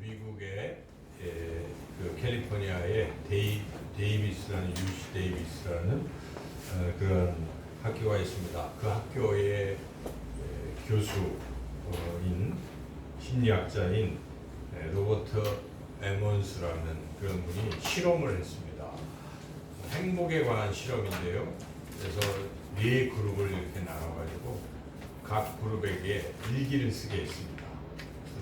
미국의 에, 그 캘리포니아의 데이, 데이비스라는 유시 데이비스라는 어, 그런 학교가 있습니다. 그 학교의 에, 교수인 심리학자인 에, 로버트 에몬스라는 그런 분이 실험을 했습니다. 행복에 관한 실험인데요. 그래서 네 그룹을 이렇게 나눠가지고 각 그룹에게 일기를 쓰게 했습니다.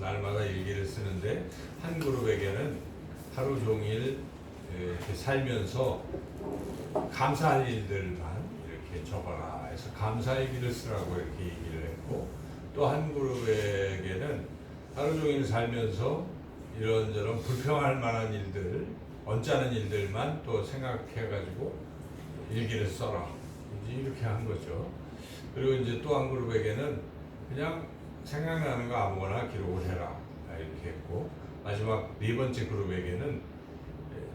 날마다 일기를 쓰는데 한 그룹에게는 하루 종일 살면서 감사할 일들만 이렇게 적어라 해서 감사일기를 쓰라고 이렇게 얘기를 했고 또 한 그룹에게는 하루 종일 살면서 이런저런 불평할 만한 일들 언짢은 일들만 또 생각해가지고 일기를 써라 이제 이렇게 한 거죠. 그리고 이제 또 한 그룹에게는 그냥 생각나는 거 아무거나 기록을 해라 이렇게 했고 마지막 네 번째 그룹에게는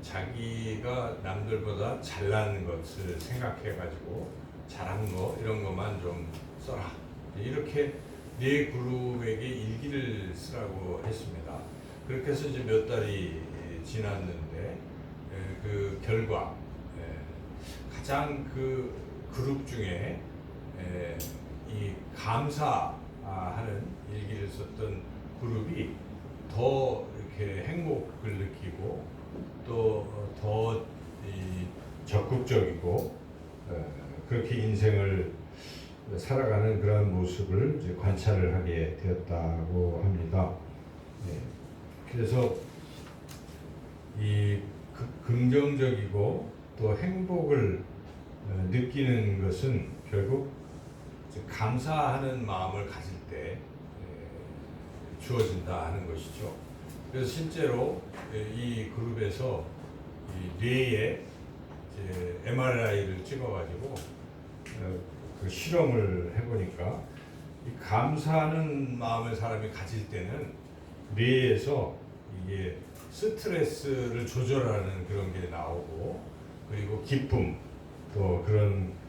자기가 남들보다 잘난 것을 생각해가지고 잘한 거 이런 것만 좀 써라 이렇게 네 그룹에게 일기를 쓰라고 했습니다. 그렇게 해서 이제 몇 달이 지났는데 에, 그 결과 에, 가장 그 그룹 중에 에, 이 감사 하는 일기를 썼던 그룹이 더 이렇게 행복을 느끼고 또 더 적극적이고 에, 그렇게 인생을 살아가는 그런 모습을 이제 관찰을 하게 되었다고 합니다. 네. 그래서 이 그- 긍정적이고 또 행복을 어, 느끼는 것은 결국 감사하는 마음을 가질 때 에, 주어진다 하는 것이죠. 그래서 실제로 에, 이 그룹에서 이 뇌에 MRI를 찍어가지고 어, 그 실험을 해보니까 이 감사하는 마음을 사람이 가질 때는 뇌에서 이게 스트레스를 조절하는 그런 게 나오고 그리고 기쁨 또 그런 에,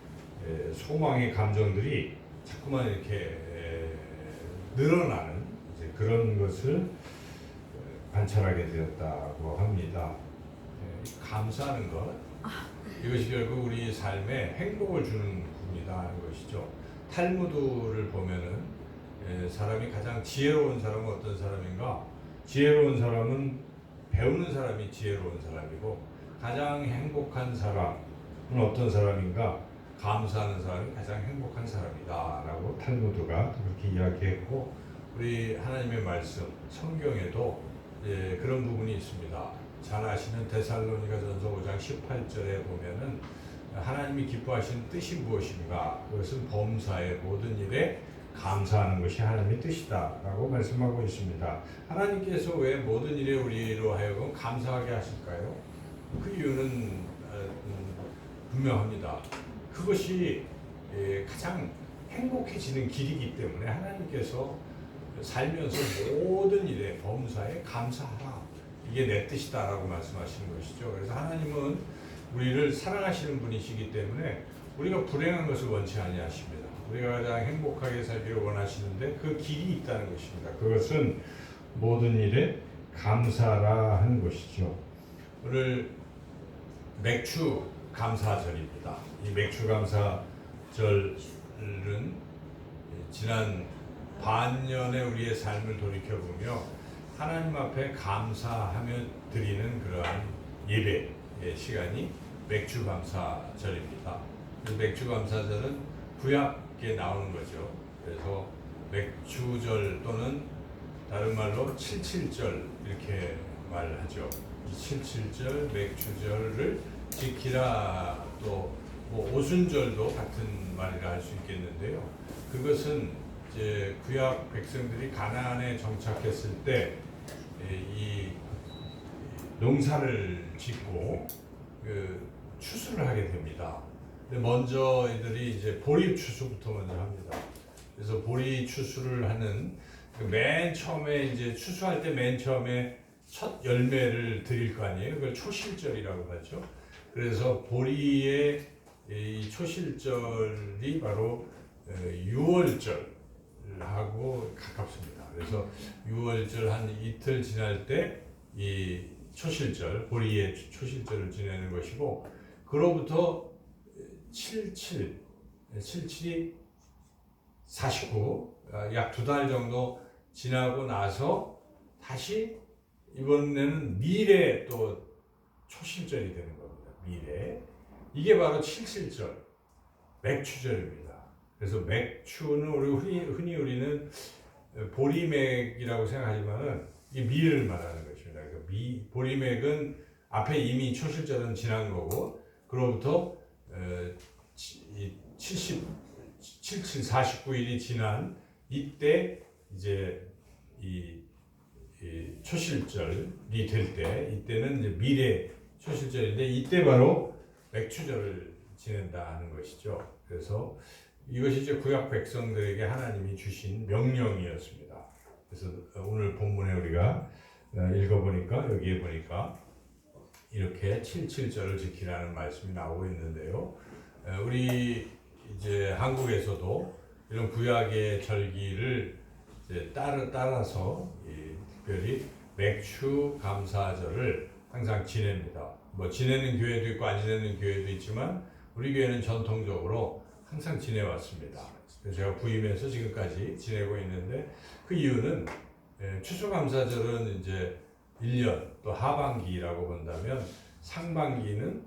소망의 감정들이 자꾸만 이렇게 에, 늘어나는 그런 것을 에, 관찰하게 되었다고 합니다. 에, 감사하는 것 이것이 결국 우리 삶에 행복을 주는 부분이다 하는 것이죠. 탈무드를 보면은 에, 사람이 가장 지혜로운 사람은 어떤 사람인가? 지혜로운 사람은 배우는 사람이 지혜로운 사람이고 가장 행복한 사람은 어떤 사람인가? 감사하는 사람이 가장 행복한 사람이다라고 탈무드가 그렇게 이야기했고 우리 하나님의 말씀 성경에도 예, 그런 부분이 있습니다. 잘 아시는 데살로니가 전서 5장 18절에 보면은 하나님이 기뻐하시는 뜻이 무엇인가? 그것은 범사의 모든 일에 감사하는 것이 하나님의 뜻이다라고 말씀하고 있습니다. 하나님께서 왜 모든 일에 우리로 하여금 감사하게 하실까요? 그 이유는 어, 음, 분명합니다. 그것이 예, 가장 행복해지는 길이기 때문에 하나님께서 살면서 모든 일에 범사에 감사하라. 이게 내 뜻이다라고 말씀하시는 것이죠. 그래서 하나님은 우리를 사랑하시는 분이시기 때문에 우리가 불행한 것을 원치 아니하십니다. 우리가 가장 행복하게 살기를 원하시는데 그 길이 있다는 것입니다. 그것은 모든 일에 감사라 하는 것이죠. 오늘 맥주 감사절입니다. 이 맥주 감사절은 지난 반년의 우리의 삶을 돌이켜 보며 하나님 앞에 감사하며 드리는 그러한 예배의 시간이 맥주 감사절입니다. 그래서 맥주 감사절은 구약에 나오는 거죠. 그래서 맥주절 또는 다른 말로 칠칠절 이렇게 말하죠. 이 칠칠절, 맥주절을 지키라 또 뭐 오순절도 같은 말이라 할 수 있겠는데요. 그것은 이제 구약 백성들이 가나안에 정착했을 때 이 농사를 짓고 그 추수를 하게 됩니다. 먼저 이들이 이제 보리 추수부터 먼저 합니다. 그래서 보리 추수를 하는 그맨 처음에 이제 추수할 때 맨 처음에 첫 열매를 드릴 거 아니에요. 그걸 초실절이라고 하죠. 그래서 보리의 이 초실절이 바로 6월절하고 가깝습니다. 그래서 6월절 한 이틀 지날 때 이 초실절, 보리의 초실절을 지내는 것이고 그로부터 77, 77이 49, 약 두 달 정도 지나고 나서 다시 이번에는 미래 또 초실절이 되는 겁니다. 미래. 이게 바로 칠칠절, 맥추절입니다. 그래서 맥추는 우리 흔히, 흔히 우리는 보리맥이라고 생각하지만은 이게 미를 말하는 것입니다. 그 미, 보리맥은 앞에 이미 초실절은 지난 거고 그로부터 어, 치- 이 70, 77, 49일이 지난 이때 이제 이, 이 초실절이 될 때 이때는 이제 미래 초실절인데 이때 바로 맥추절을 지낸다 하는 것이죠. 그래서 이것이 이제 구약 백성들에게 하나님이 주신 명령이었습니다. 그래서 오늘 본문에 우리가 어, 읽어보니까 여기에 보니까 이렇게 77절을 지키라는 말씀이 나오고 있는데요. 어, 우리 이제 한국에서도 이런 구약의 절기를 따라 따라서 이 특별히 맥추 감사절을 항상 지냅니다. 뭐 지내는 교회도 있고 안 지내는 교회도 있지만 우리 교회는 전통적으로 항상 지내왔습니다. 제가 부임해서 지금까지 지내고 있는데 그 이유는 예, 추수감사절은 이제 1년 또 하반기라고 본다면 상반기는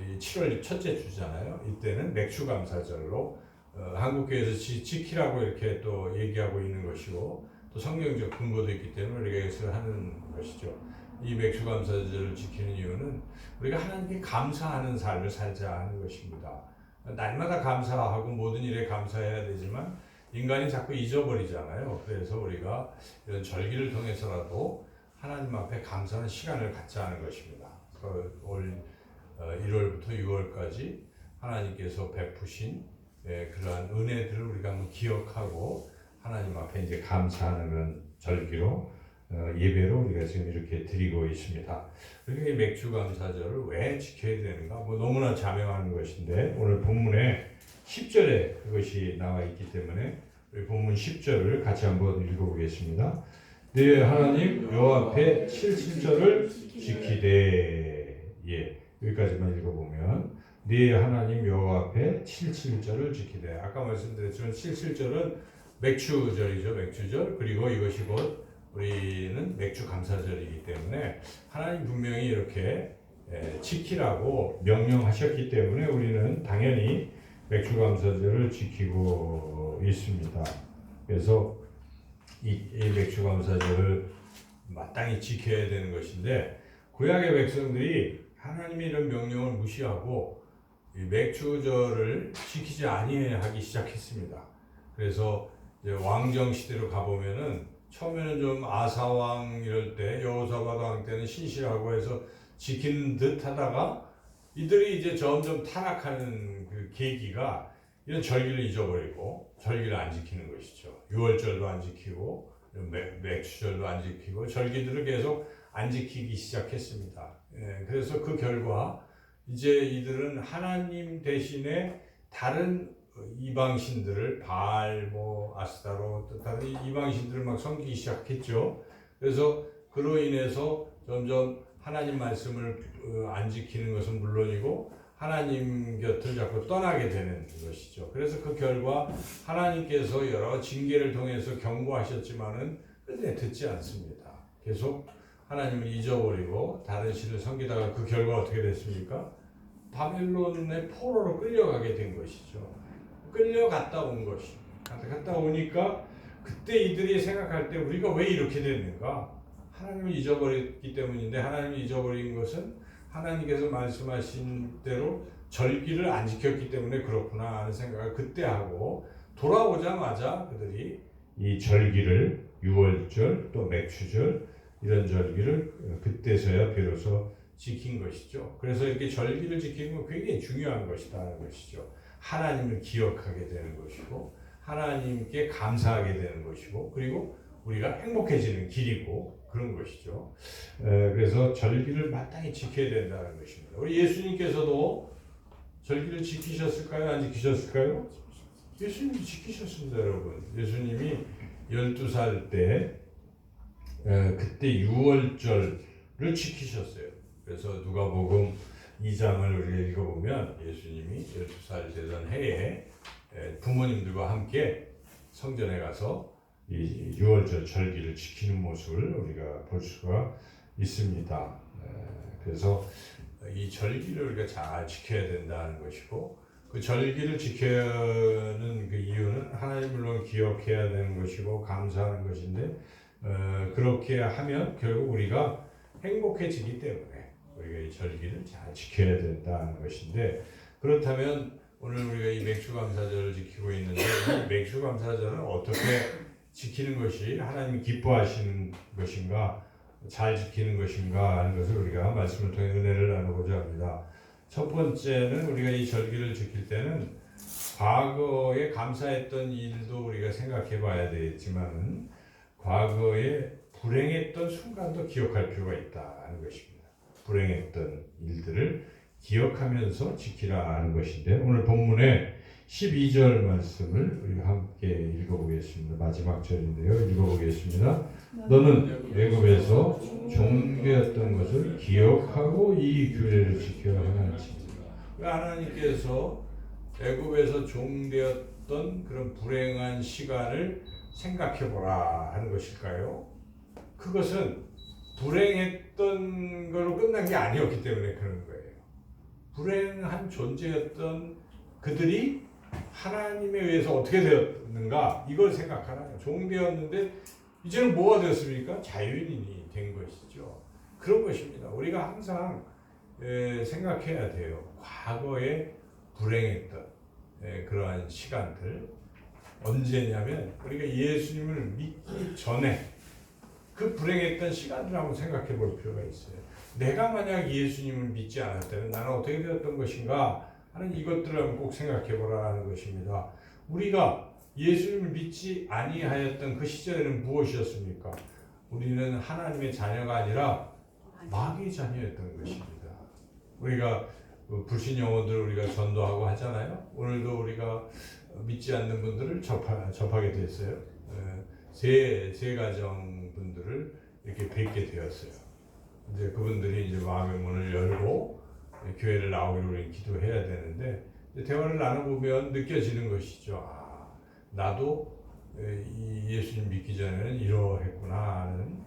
이 7월 첫째 주잖아요. 이때는 맥추감사절로 어, 한국교회에서 지, 지키라고 이렇게 또 얘기하고 있는 것이고 또 성경적 근거도 있기 때문에 우리가 이것을 하는 것이죠. 이 맥추감사절을 지키는 이유는 우리가 하나님께 감사하는 삶을 살자 하는 것입니다. 날마다 감사하고 모든 일에 감사해야 되지만 인간이 자꾸 잊어버리잖아요. 그래서 우리가 이런 절기를 통해서라도 하나님 앞에 감사하는 시간을 갖자 하는 것입니다. 그올 1월부터 6월까지 하나님께서 베푸신 예, 그러한 은혜들을 우리가 한번 기억하고 하나님 앞에 이제 감사하는 절기로 어, 예배로 우리가 지금 이렇게 드리고 있습니다. 우리가 이 맥주 감사절을 왜 지켜야 되는가? 뭐 너무나 자명한 것인데 오늘 본문에 10절에 그것이 나와 있기 때문에 우리 본문 10절을 같이 한번 읽어보겠습니다. 네 하나님 여호와 앞에 77절을 지키되 예 여기까지만 읽어보면 네 하나님 여호와 앞에 77절을 지키되 아까 말씀드렸지만 77절은 맥주절이죠 맥주절 그리고 이것이 곧 우리는 맥주 감사절이기 때문에 하나님 분명히 이렇게 에, 지키라고 명령하셨기 때문에 우리는 당연히 맥주 감사절을 지키고 있습니다. 그래서 이, 이 맥주 감사절을 마땅히 지켜야 되는 것인데 구약의 백성들이 하나님의 이런 명령을 무시하고 이 맥주절을 지키지 아니하기 시작했습니다. 그래서 왕정 시대로 가보면은 처음에는 좀 아사왕 이럴 때 여호사밧 왕 때는 신실하고 해서 지키는 듯 하다가 이들이 이제 점점 타락하는 그 계기가 이런 절기를 잊어버리고 절기를 안 지키는 것이죠. 6월절도 안 지키고 맥- 맥주절도 안 지키고 절기들을 계속 안 지키기 시작했습니다. 예, 그래서 그 결과 이제 이들은 하나님 대신에 다른 이방 신들을 바알, 뭐 아스타로 또 다른 이방 신들을 막 섬기기 시작했죠. 그래서 그로 인해서 점점 하나님 말씀을 어, 안 지키는 것은 물론이고 하나님 곁을 자꾸 떠나게 되는 것이죠. 그래서 그 결과 하나님께서 여러 징계를 통해서 경고하셨지만은 끝내 듣지 않습니다. 계속 하나님을 잊어버리고 다른 신을 섬기다가 그 결과 어떻게 됐습니까? 바벨론의 포로로 끌려가게 된 것이죠. 끌려갔다 온 것이. 갔다 오니까 그때 이들이 생각할 때 우리가 왜 이렇게 됐는가? 하나님을 잊어버렸기 때문인데 하나님을 잊어버린 것은 하나님께서 말씀하신 대로 절기를 안 지켰기 때문에 그렇구나 하는 생각을 그때 하고 돌아오자마자 그들이 이 절기를 6월절 또 맥추절 이런 절기를 그때서야 비로소 지킨 것이죠. 그래서 이렇게 절기를 지키는 건 굉장히 중요한 것이다 하는 것이죠. 하나님을 기억하게 되는 것이고 하나님께 감사하게 되는 것이고 그리고 우리가 행복해지는 길이고 그런 것이죠. 에, 그래서 절기를 마땅히 지켜야 된다는 것입니다. 우리 예수님께서도 절기를 지키셨을까요? 안 지키셨을까요? 예수님이 지키셨습니다, 여러분. 예수님이 12살 때 에, 그때 6월절을 지키셨어요. 그래서 누가복음 2장을 우리가 읽어보면 예수님이 12살 되던 해에 에, 부모님들과 함께 성전에 가서 이 6월절 절기를 지키는 모습을 우리가 볼 수가 있습니다. 에, 그래서 이 절기를 우리가 잘 지켜야 된다는 것이고 그 절기를 지켜는 그 이유는 하나님 물론 기억해야 되는 것이고 감사하는 것인데 어, 그렇게 하면 결국 우리가 행복해지기 때문에 우리가 이 절기를 잘 지켜야 된다는 것인데 그렇다면 오늘 우리가 이 맥주 감사절을 지키고 있는데 이 맥주 감사절은 어떻게 지키는 것이 하나님이 기뻐하시는 것인가 잘 지키는 것인가 하는 것을 우리가 말씀을 통해 은혜를 나누고자 합니다. 첫 번째는 우리가 이 절기를 지킬 때는 과거에 감사했던 일도 우리가 생각해 봐야 되겠지만 과거에 불행했던 순간도 기억할 필요가 있다는 것입니다. 불행했던 일들을 기억하면서 지키라 하는 것인데 오늘 본문의 12절 말씀을 우리가 함께 읽어보겠습니다. 마지막 절인데요. 읽어보겠습니다. 너는 애굽에서 종되었던 것을 기억하고 이 규례를 지켜야 하나지. 하나님께서 애굽에서 종되었던 그런 불행한 시간을 생각해 보라 하는 것일까요? 그것은 불행했던 걸로 끝난 게 아니었기 때문에 그런 거예요. 불행한 존재였던 그들이 하나님에 의해서 어떻게 되었는가 이걸 생각하라. 종되었는데 이제는 뭐가 되었습니까? 자유인이 된 것이죠. 그런 것입니다. 우리가 항상 에, 생각해야 돼요. 과거에 불행했던 에, 그러한 시간들 언제냐면 우리가 예수님을 믿기 전에 그 불행했던 시간을 한번 생각해 볼 필요가 있어요. 내가 만약 예수님을 믿지 않았다면 나는 어떻게 되었던 것인가 하는 이것들을 한번 꼭 생각해 보라 하는 것입니다. 우리가 예수님을 믿지 아니하였던 그 시절에는 무엇이었습니까? 우리는 하나님의 자녀가 아니라 마귀의 자녀였던 것입니다. 우리가 그 불신 영혼들 우리가 전도하고 하잖아요. 오늘도 우리가 믿지 않는 분들을 접하, 접하게 됐어요. 세, 세 가정 분들을 이렇게 뵙게 되었어요. 이제 그분들이 이제 마음의 문을 열고 교회를 나오기로 기도해야 되는데 대화를 나눠보면 느껴지는 것이죠. 아, 나도 이 예수님 믿기 전에는 이러했구나 하는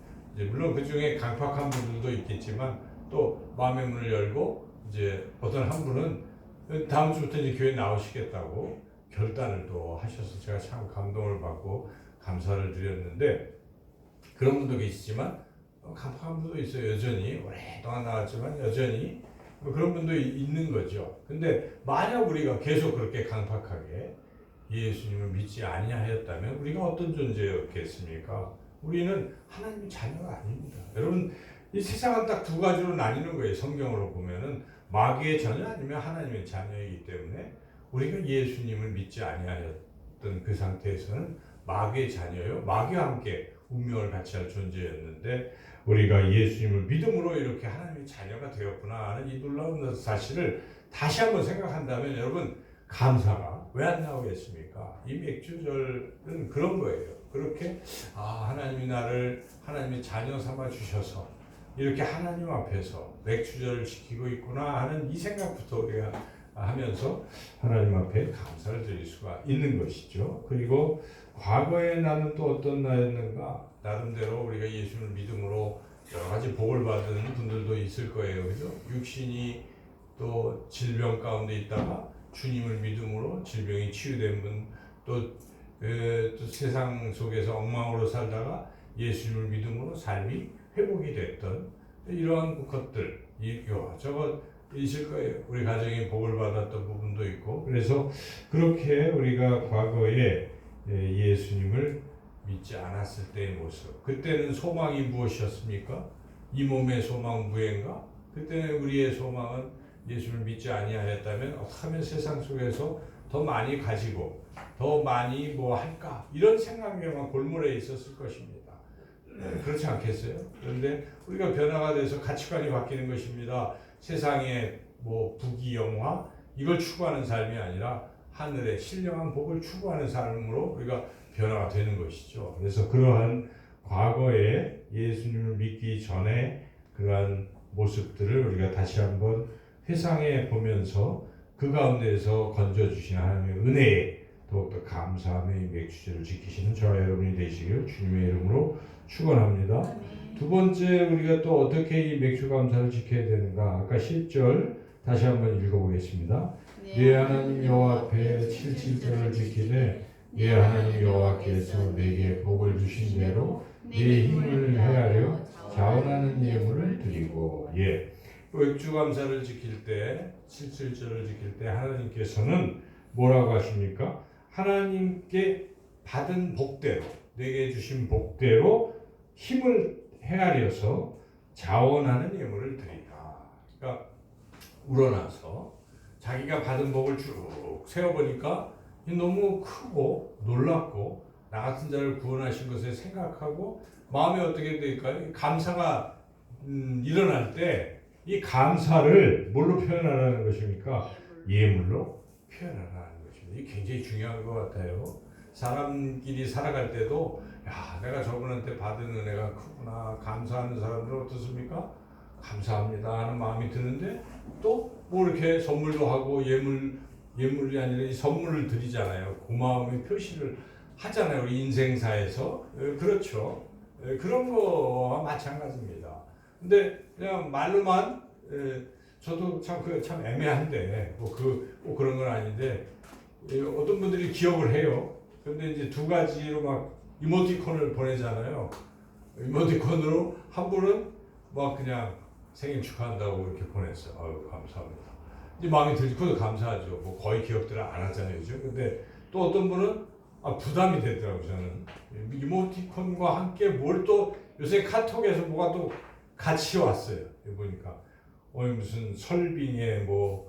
물론 그 중에 강팍한 분들도 있겠지만 또 마음의 문을 열고 이제 어떤 한 분은 다음 주부터 이제 교회 나오시겠다고 결단을 또 하셔서 제가 참 감동을 받고 감사를 드렸는데 그런 분도 계시지만 강팍한 분도 있어요 여전히 오랫동안 나왔지만 여전히 뭐 그런 분도 있는 거죠. 근데 만약 우리가 계속 그렇게 강팍하게 예수님을 믿지 아니하였다면 우리가 어떤 존재였겠습니까? 우리는 하나님의 자녀가 아닙니다. 여러분 이 세상은 딱 두 가지로 나뉘는 거예요. 성경으로 보면은 마귀의 자녀 아니면 하나님의 자녀이기 때문에 우리가 예수님을 믿지 아니하였던 그 상태에서는 마귀의 자녀요. 마귀와 함께 운명을 같이 할 존재였는데 우리가 예수님을 믿음으로 이렇게 하나님의 자녀가 되었구나 하는 이 놀라운 사실을 다시 한번 생각한다면 여러분 감사가 왜 안 나오겠습니까? 이 맥주절은 그런 거예요. 그렇게 아 하나님이 나를 하나님의 자녀 삼아 주셔서 이렇게 하나님 앞에서 맥주절을 지키고 있구나 하는 이 생각부터 우리가 하면서 하나님 앞에 감사를 드릴 수가 있는 것이죠. 그리고 과거에 나는 또 어떤 나였는가 나름대로 우리가 예수를 믿음으로 여러 가지 복을 받은 분들도 있을 거예요. 그죠? 육신이 또 질병 가운데 있다가 주님을 믿음으로 질병이 치유된 분, 또, 에, 또 세상 속에서 엉망으로 살다가 예수님을 믿음으로 삶이 회복이 됐던 이러한 것들, 이거 있을 거예요. 우리 가정이 복을 받았던 부분도 있고, 그래서 그렇게 우리가 과거에 예수님을 믿지 않았을 때의 모습. 그때는 소망이 무엇이었습니까? 이 몸의 소망 무인가? 그때는 우리의 소망은 예수를 믿지 아니하였다면 어떻게 하면 세상 속에서 더 많이 가지고 더 많이 뭐 할까 이런 생각에만 골몰해 있었을 것입니다. 그렇지 않겠어요? 그런데 우리가 변화가 돼서 가치관이 바뀌는 것입니다. 세상의 뭐 부귀 영화 이걸 추구하는 삶이 아니라 하늘의 신령한 복을 추구하는 삶으로 우리가 변화가 되는 것이죠. 그래서 그러한 과거에 예수님을 믿기 전에 그러한 모습들을 우리가 다시 한번 회상해 보면서 그 가운데서 건져 주신 하나님의 은혜에 더욱더 감사함의 맥주제를 지키시는 저와 여러분이 되시길 주님의 이름으로 축원합니다. 두 번째 우리가 또 어떻게 이 맥주 감사를 지켜야 되는가? 아까 10절 다시 한번 읽어보겠습니다. 네 하나님 여호와 앞에 77절을 지키되 네 하나님 여호와께서 내게 복을 주신 대로 네 힘을 헤아려 자원하는 예물을 드리고 예. 맥주 감사를 지킬 때 77절을 지킬 때 하나님께서는 뭐라고 하십니까? 하나님께 받은 복대로 내게 주신 복대로 힘을 헤아려서 자원하는 예물을 드리라. 그러니까 우러나서 자기가 받은 복을 쭉 세어보니까 너무 크고 놀랍고 나 같은 자를 구원하신 것에 생각하고 마음이 어떻게 될까요? 감사가 음, 일어날 때 이 감사를 뭘로 표현하라는 것입니까? 예물로 표현하라는 것입니다. 이게 굉장히 중요한 것 같아요. 사람끼리 살아갈 때도 야 내가 저분한테 받은 은혜가 크구나 감사하는 사람들 어떻습니까? 감사합니다 하는 마음이 드는데 또 뭐 이렇게 선물도 하고 예물 예물이 아니라 이 선물을 드리잖아요. 고마움의 표시를 하잖아요. 우리 인생사에서 에, 그렇죠. 에, 그런 거와 마찬가지입니다. 근데 그냥 말로만 에, 저도 참 그 참 애매한데 뭐그 뭐 그런 건 아닌데 에, 어떤 분들이 기억을 해요. 근데 이제 두 가지로 막 이모티콘을 보내잖아요. 이모티콘으로 한 분은 막 그냥 생일 축하한다고 이렇게 보냈어. 아유 감사합니다. 이제 들지 그것도 감사하죠. 뭐 거의 기억들을 안 하잖아요, 그죠? 근데 또 어떤 분은 아 부담이 되더라고 요 저는 이모티콘과 함께 뭘 또 요새 카톡에서 뭐가 또 같이 왔어요. 보니까 어 무슨 설빙의 뭐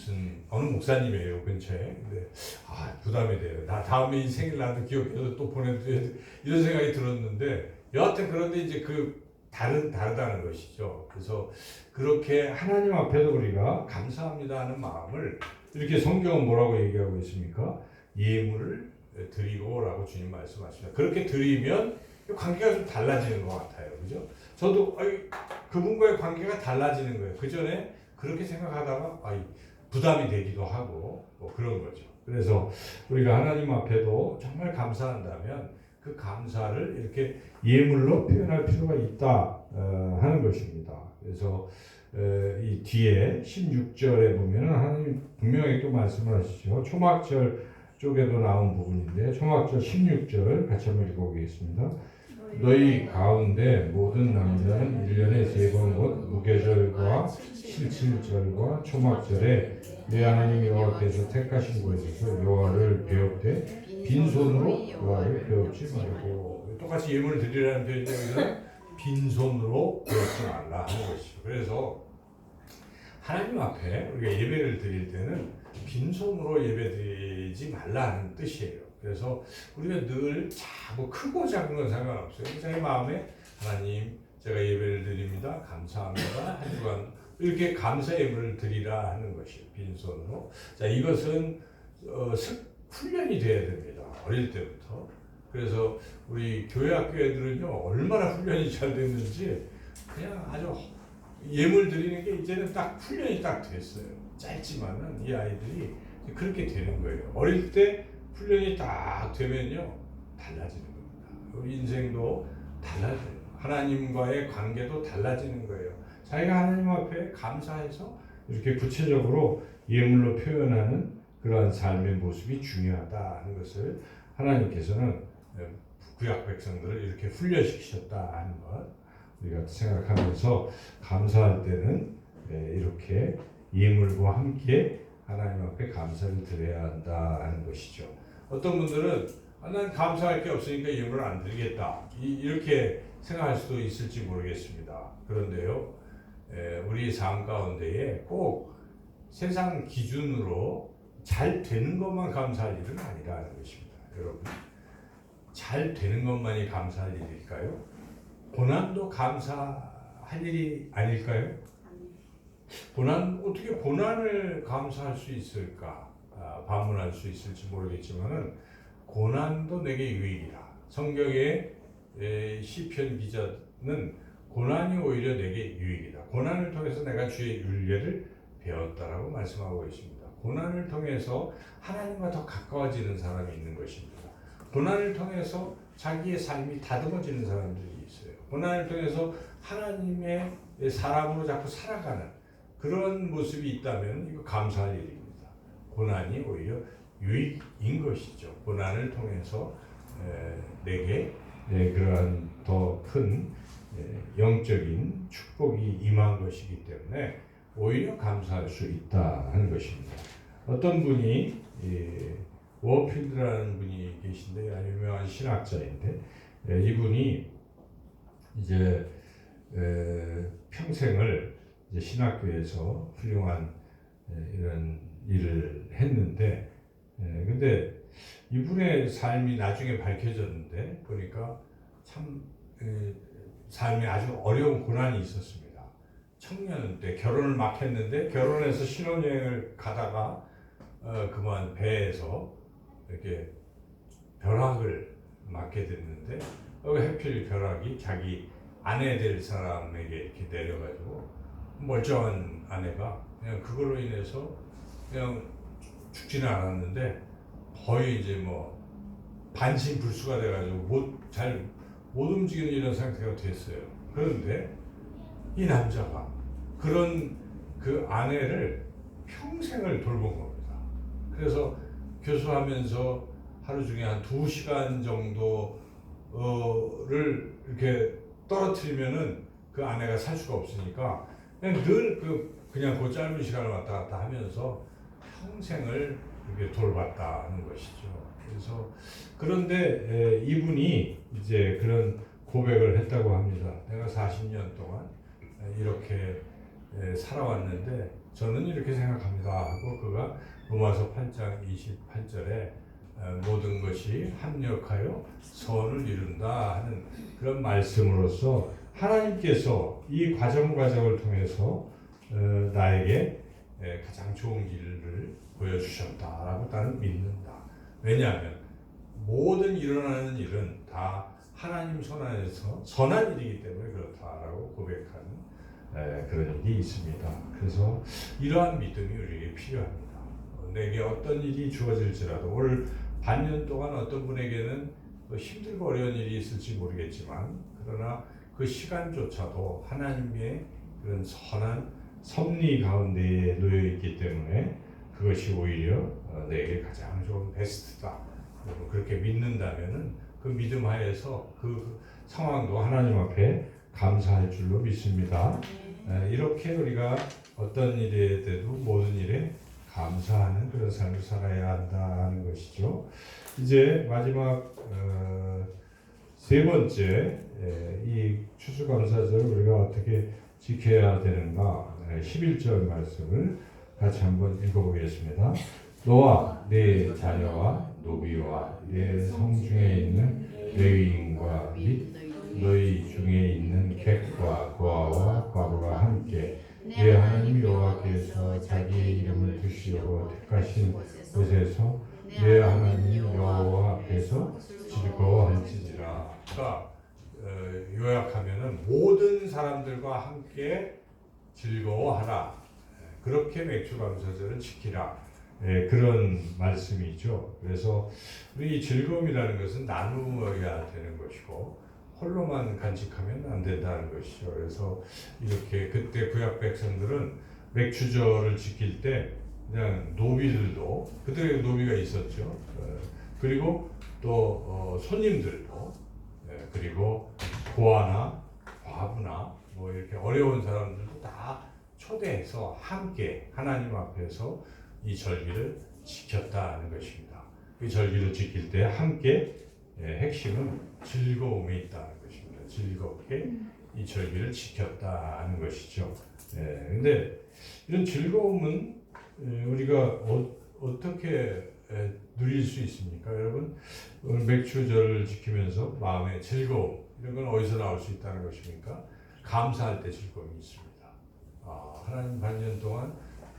무슨 어느 목사님이에요 근처에. 근데 아 부담이 돼요. 나 다음에 이 생일 나도 기억해서 또 돼. 이런 생각이 들었는데 여하튼 그런데 이제 그 다른 다르다는 것이죠. 그래서 그렇게 하나님 앞에도 우리가 감사합니다 하는 마음을 이렇게 성경은 뭐라고 얘기하고 있습니까? 예물을 드리고라고 주님 말씀하십니다. 그렇게 드리면 관계가 좀 달라지는 것 같아요. 그죠? 저도 그분과의 관계가 달라지는 거예요. 그 전에 그렇게 생각하다가 아이, 부담이 되기도 하고 뭐 그런 거죠. 그래서 우리가 하나님 앞에도 정말 감사한다면 그 감사를 이렇게 예물로 표현할 필요가 있다 어, 하는 것입니다. 그래서 어, 이 뒤에 16절에 보면은 하나님 분명히 또 말씀을 하시죠. 초막절 쪽에도 나온 부분인데 초막절 16절 같이 한번 읽어보겠습니다. 너희 가운데 모든 남자는 1년에 세 번 곧 무교절과 실칠절과 초막절에 내 하나님 여호와께서 택하신 곳에서 여호와를 배웁되 빈손으로 여호와를 배웁지 말고 똑같이 예물을 드리라는 표현인데 여기서 빈손으로 배웁지 말라 하는 것이죠. 그래서 하나님 앞에 우리가 예배를 드릴 때는 빈손으로 예배 드리지 말라는 뜻이에요. 그래서 우리가 늘뭐 크고 작은 건 상관없어요. 자기 마음에 하나님 제가 예배를 드립니다. 감사합니다. 한 주간 이렇게 감사 예물을 드리라 하는 것이에요. 빈손으로. 자 이것은 어, 습, 훈련이 돼야 됩니다. 어릴 때부터. 그래서 우리 교회 학교 애들은요 얼마나 훈련이 잘 됐는지 그냥 아주 예물 드리는 게 이제는 딱 훈련이 딱 됐어요. 짧지만은 이 아이들이 그렇게 되는 거예요. 어릴 때 훈련이 딱 되면요 달라지는 겁니다. 인생도 달라져요. 하나님과의 관계도 달라지는 거예요. 자기가 하나님 앞에 감사해서 이렇게 구체적으로 예물로 표현하는 그러한 삶의 모습이 중요하다 하는 것을 하나님께서는 구약 백성들을 이렇게 훈련시키셨다 하는 것 우리가 생각하면서 감사할 때는 예, 이렇게 예물과 함께 하나님 앞에 감사를 드려야 한다 하는 것이죠. 어떤 분들은 아, 난 감사할 게 없으니까 예물을 안 드리겠다 이렇게 생각할 수도 있을지 모르겠습니다. 그런데요, 에, 우리 삶 가운데에 꼭 세상 기준으로 잘 되는 것만 감사할 일은 아니라는 것입니다. 여러분, 잘 되는 것만이 감사할 일일까요? 고난도 감사할 일이 아닐까요? 고난 어떻게 고난을 감사할 수 있을까? 아, 반문할 수 있을지 모르겠지만은 고난도 내게 유익이라. 성경의 에, 시편 기자는 고난이 오히려 내게 유익이다. 고난을 통해서 내가 주의 윤례를 배웠다라고 말씀하고 있습니다. 고난을 통해서 하나님과 더 가까워지는 사람이 있는 것입니다. 고난을 통해서 자기의 삶이 다듬어지는 사람들이 있어요. 고난을 통해서 하나님의 사람으로 자꾸 살아가는 그런 모습이 있다면 이거 감사할 일입니다. 고난이 오히려 유익인 것이죠. 고난을 통해서 에, 내게 에, 그러한 더 큰 영적인 축복이 임한 것이기 때문에 오히려 감사할 수 있다는 것입니다. 어떤 분이 예, 워필드라는 분이 계신데 유명한 신학자인데 예, 이분이 이제 에, 평생을 신학교에서 훌륭한 에, 이런 일을 했는데 에, 근데 이분의 삶이 나중에 밝혀졌는데 보니까 참 에, 삶에 아주 어려운 고난이 있었습니다. 청년 때 결혼을 막 했는데 결혼해서 신혼여행을 가다가 어, 그만 배에서 이렇게 벼락을 맞게 됐는데 어, 해필 벼락이 자기 아내 될 사람에게 이렇게 내려가지고 멀쩡한 아내가 그냥 그걸로 인해서 그냥 죽지는 않았는데 거의 이제 뭐 반신불수가 돼가지고 못 잘 못 움직이는 이런 상태가 됐어요. 그런데 이 남자가 그런 그 아내를 평생을 돌본 겁니다. 그래서 교수하면서 하루 중에 한 두 시간 정도를 이렇게 떨어뜨리면은 그 아내가 살 수가 없으니까 그냥 늘 그 그냥 그 짧은 시간을 왔다 갔다 하면서 평생을 이렇게 돌봤다는 것이죠. 그래서 그런데 에, 이분이 이제 그런 고백을 했다고 합니다. 내가 40년 동안 에, 이렇게 에, 살아왔는데 저는 이렇게 생각합니다 하고 그가 로마서 8장 28절에 모든 것이 합력하여 선을 이룬다 하는 그런 말씀으로써 하나님께서 이 과정 과정을 통해서 어, 나에게 에, 가장 좋은 길을 보여주셨다라고 나는 믿는다. 왜냐하면 모든 일어나는 일은 다 하나님 손 안에서 선한 일이기 때문에 그렇다라고 고백하는 에, 그런 일이 있습니다. 그래서 이러한 믿음이 우리에게 필요합니다. 어, 내게 어떤 일이 주어질지라도 올 반년 동안 어떤 분에게는 뭐 힘들고 어려운 일이 있을지 모르겠지만 그러나 그 시간조차도 하나님의 그런 선한 섭리 가운데에 놓여 있기 때문에 그것이 오히려 어, 내게 가장 좋은 베스트다. 그리고 그렇게 믿는다면은 그 믿음 하에서 그 상황도 하나님 앞에 감사할 줄로 믿습니다. 에, 이렇게 우리가 어떤 일에 대해도 모든 일에 감사하는 그런 삶을 살아야 한다는 것이죠. 이제 마지막 어, 세 번째 에, 이 추수감사절을 우리가 어떻게 지켜야 되는가 11절 말씀을 같이 한번 읽어보겠습니다. 너와 내 자녀와 노비와 내 성중에 있는 레위인과 및 너희 중에 있는 객과 고아와 과부가 함께 내 하나님 여호와께서 자기의 이름을 두시려고 택하신 곳에서 내 하나님 여호와 앞에서 즐거워할지니라. 그러니까 어, 요약하면은 모든 사람들과 함께 즐거워하라. 그렇게 맥주 감사절을 지키라. 예, 그런 말씀이죠. 그래서 우리 즐거움이라는 것은 나누어야 되는 것이고 홀로만 간직하면 안 된다는 것이죠. 그래서 이렇게 그때 구약 백성들은 맥주절을 지킬 때 그냥 노비들도 그때 노비가 있었죠. 어, 그리고 또 어, 손님들도 예, 그리고 고아나 과부나 뭐 이렇게 어려운 사람들도 다 초대해서 함께 하나님 앞에서 이 절기를 지켰다는 것입니다. 이 절기를 지킬 때 함께 예, 핵심은 즐거움에 있다는 것입니다. 즐겁게 이 절기를 지켰다는 것이죠. 예, 근데 이런 즐거움은 예, 우리가 어, 어떻게 예, 누릴 수 있습니까? 여러분, 오늘 맥주절을 지키면서 마음의 즐거움, 이런 건 어디서 나올 수 있다는 것입니까? 감사할 때 즐거움이 있습니다. 아, 하나님 반년 동안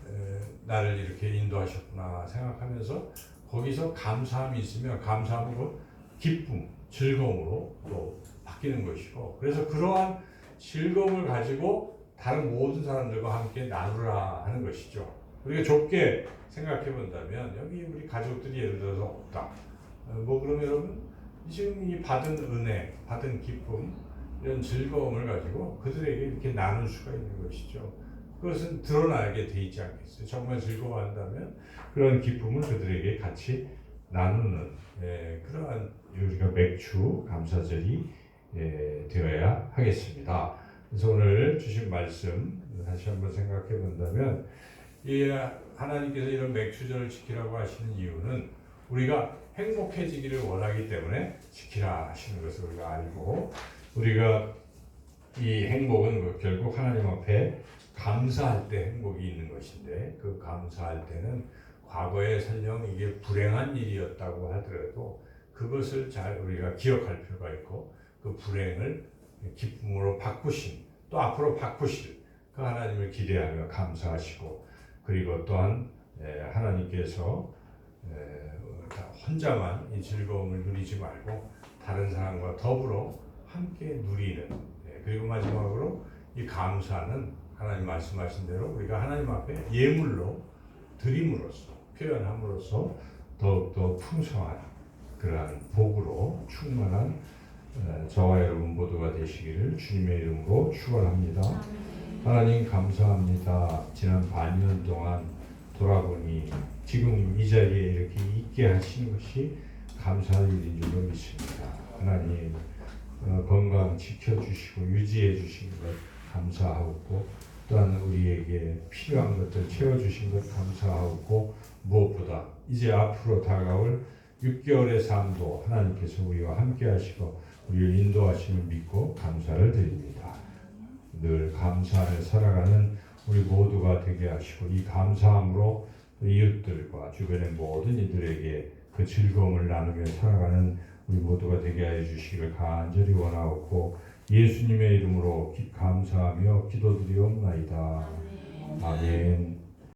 에, 나를 이렇게 인도하셨구나 생각하면서 거기서 감사함이 있으면 감사함은 기쁨, 즐거움으로 또 바뀌는 것이고 그래서 그러한 즐거움을 가지고 다른 모든 사람들과 함께 나누라 하는 것이죠. 우리가 좁게 생각해 본다면 여기 우리 가족들이 예를 들어서 없다. 어, 뭐 그러면 여러분 지금 이 받은 은혜, 받은 기쁨 이런 즐거움을 가지고 그들에게 이렇게 나눌 수가 있는 것이죠. 그것은 드러나게 돼 있지 않겠어요. 정말 즐거워한다면 그런 기쁨을 그들에게 같이 나누는 예, 그러한 우리가 맥주 감사절이 예, 되어야 하겠습니다. 그래서 오늘 주신 말씀 다시 한번 생각해 본다면 이 하나님께서 이런 맥주절을 지키라고 하시는 이유는 우리가 행복해지기를 원하기 때문에 지키라 하시는 것을 우리가 알고 우리가 이 행복은 그 결국 하나님 앞에 감사할 때 행복이 있는 것인데 그 감사할 때는 과거에 설령 이게 불행한 일이었다고 하더라도 그것을 잘 우리가 기억할 필요가 있고 그 불행을 기쁨으로 바꾸신 또 앞으로 바꾸실 그 하나님을 기대하며 감사하시고 그리고 또한 에, 하나님께서 에, 혼자만 이 즐거움을 누리지 말고 다른 사람과 더불어 함께 누리는 예, 그리고 마지막으로 이 감사는 하나님 말씀하신 대로 우리가 하나님 앞에 예물로 드림으로써 표현함으로써 더욱더 풍성한 그러한 복으로 충만한 어, 저와 여러분 모두가 되시기를 주님의 이름으로 축원합니다. 하나님 감사합니다. 지난 반년 동안 돌아보니 지금 이 자리에 이렇게 있게 하신 것이 감사할 일인 줄로 믿습니다. 하나님 어, 건강 지켜주시고 유지해 주신 것 감사하고 또한 우리에게 필요한 것들 채워주신 것 감사하고 무엇보다 이제 앞으로 다가올 6개월의 삶도 하나님께서 우리와 함께 하시고 우리를 인도하시는 믿고 감사를 드립니다. 늘 감사를 살아가는 우리 모두가 되게 하시고 이 감사함으로 이웃들과 주변의 모든 이들에게 그 즐거움을 나누며 살아가는 우리 모두가 되게 하여 주시기를 간절히 원하옵고 예수님의 이름으로 기- 감사하며 기도드리옵나이다. 아멘.